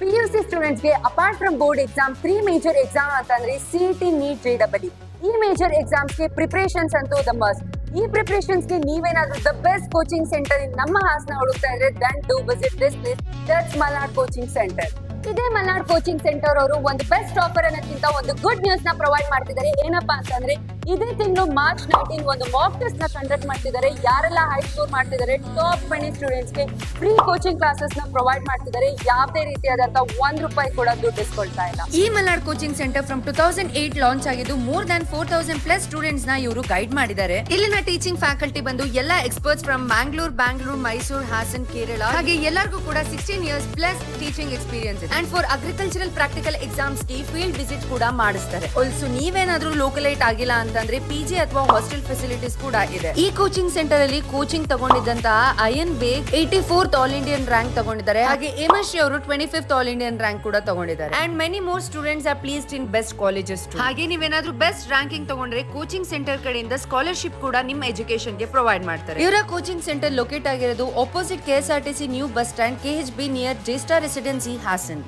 P U C ಸ್ಟೂಡೆಂಟ್ಸ್ಗೆ apart from board exam three major exam ಅಂತಂದ್ರೆ C T NEET J double E major ಎಕ್ಸಾಮ್ಸ್ಗೆ preparations ಅಂತೂ the must ಈ ಪ್ರಿಪರೇಷನ್ಸ್ಗೆ ನೀವೇನಾದ್ರೂ the best coaching centre in ನಮ್ಮ ಹಾಸನ ಹುಡುಕ್ತಾ ಇದ್ರೆ then to visit this place that's Malnad coaching centre ಇದೇ Malnad coaching centre ಅವರು ಒಂದು ಬೆಸ್ಟ್ ಆಫರ್ ಅನ್ನೋಕ್ಕಿಂತ ಒಂದು ಗುಡ್ ನ್ಯೂಸ್ನ ಪ್ರೊವೈಡ್ ಮಾಡ್ತಿದ್ದಾರೆ. ಏನಪ್ಪಾ ಅಂತಂದ್ರೆ ಇದೇ ತಿಂಗಳು ಮಾರ್ಚ್ ನೈನ್ಟೀನ್ ಒಂದು ಮಾಕ್ ಟೆಸ್ಟ್ನ ಕಂಡಕ್ಟ್ ಮಾಡ್ತಿದ್ದಾರೆ ಯಾರೆಲ್ಲ ಹೈ ಸ್ಕೋರ್ ಮಾಡ್ತಿದ್ದಾರೆ ಟಾಪ್ ಟ್ವೆಂಟಿ ಸ್ಟೂಡೆಂಟ್ಸ್ಗೆ ಫ್ರೀ ಕೋಚಿಂಗ್ ಕ್ಲಾಸಸ್ನ ಪ್ರೊವೈಡ್ ಮಾಡ್ತಿದ್ದಾರೆ ಯಾವುದೇ ರೀತಿಯಾದಂತ ಒಂದ್ ರೂಪಾಯಿ ಕೂಡ ದುಡ್ಡು ಇಸ್ಕೊಳ್ತಾ ಇಲ್ಲ. ಈ Malnad coaching centre from two thousand eight launch ಆಗಿದ್ದು more than four thousand plus ಸ್ಟೂಡೆಂಟ್ಸ್ನ ಇವರು ಗೈಡ್ ಮಾಡಿದ್ದಾರೆ. ಇಲ್ಲಿನ ಟೀಚಿಂಗ್ ಫ್ಯಾಕಲ್ಟಿ ಬಂದು ಎಲ್ಲ ಎಕ್ಸ್ಪರ್ಟ್ಸ್ ಫ್ರಮ್ ಮ್ಯಾಂಗ್ಳೂರ್ ಬ್ಯಾಂಗ್ಳೂರ್ ಮೈಸೂರು ಹಾಸನ್ ಕೇರಳ ಹಾಗೆ ಎಲ್ಲರಿಗೂ ಕೂಡ sixteen years plus teaching experience and for agricultural practical ಎಕ್ಸಾಮ್ಸ್ಗೆ field visit ಕೂಡ ಮಾಡಿಸ್ತಾರೆ. ಆಲ್ಸೋ ನೀವೇನಾದ್ರೂ ಲೋಕಲೈಟ್ ಆಗಿಲ್ಲ ಅಂತಂದ್ರೆ ಪಿಜಿ ಅಥವಾ ಹಾಸ್ಟೆಲ್ ಫೆಸಿಲಿಟೀಸ್ ಕೂಡ ಇದೆ. ಈ ಕೋಚಿಂಗ್ ಸೆಂಟರ್ ಅಲ್ಲಿ coaching ತಗೊಂಡಿದ್ದಂತಹ Ayan Baig eighty fourth all Indian rank ತಗೊಂಡಿದ್ದಾರೆ. ಹಾಗೆ ಹೇಮಶ್ರೀ ಅವರು twenty fifth all Indian rank ಕೂಡ ತಗೊಂಡಿದ್ದಾರೆ. And many more students are placed in best colleges ಹಾಗೆ ನೀವೇನಾದ್ರೂ ಬೆಸ್ಟ್ ರ್ಯಾಂಕಿಂಗ್ ತಗೊಂಡ್ರೆ ಕೋಚಿಂಗ್ ಸೆಂಟರ್ ಕಡೆಯಿಂದ ಸ್ಕಾಲರ್ಶಿಪ್ ಕೂಡ ನಿಮ್ಮ ಎಜುಕೇಶನ್ಗೆ ಪ್ರೊವೈಡ್ ಮಾಡ್ತಾರೆ. ಇವರ ಕೋಚಿಂಗ್ ಸೆಂಟರ್ ಲೊಕೇಟ್ ಆಗಿರೋದು opposite KSRTC new bus stand KH B near Jesta residency Hassan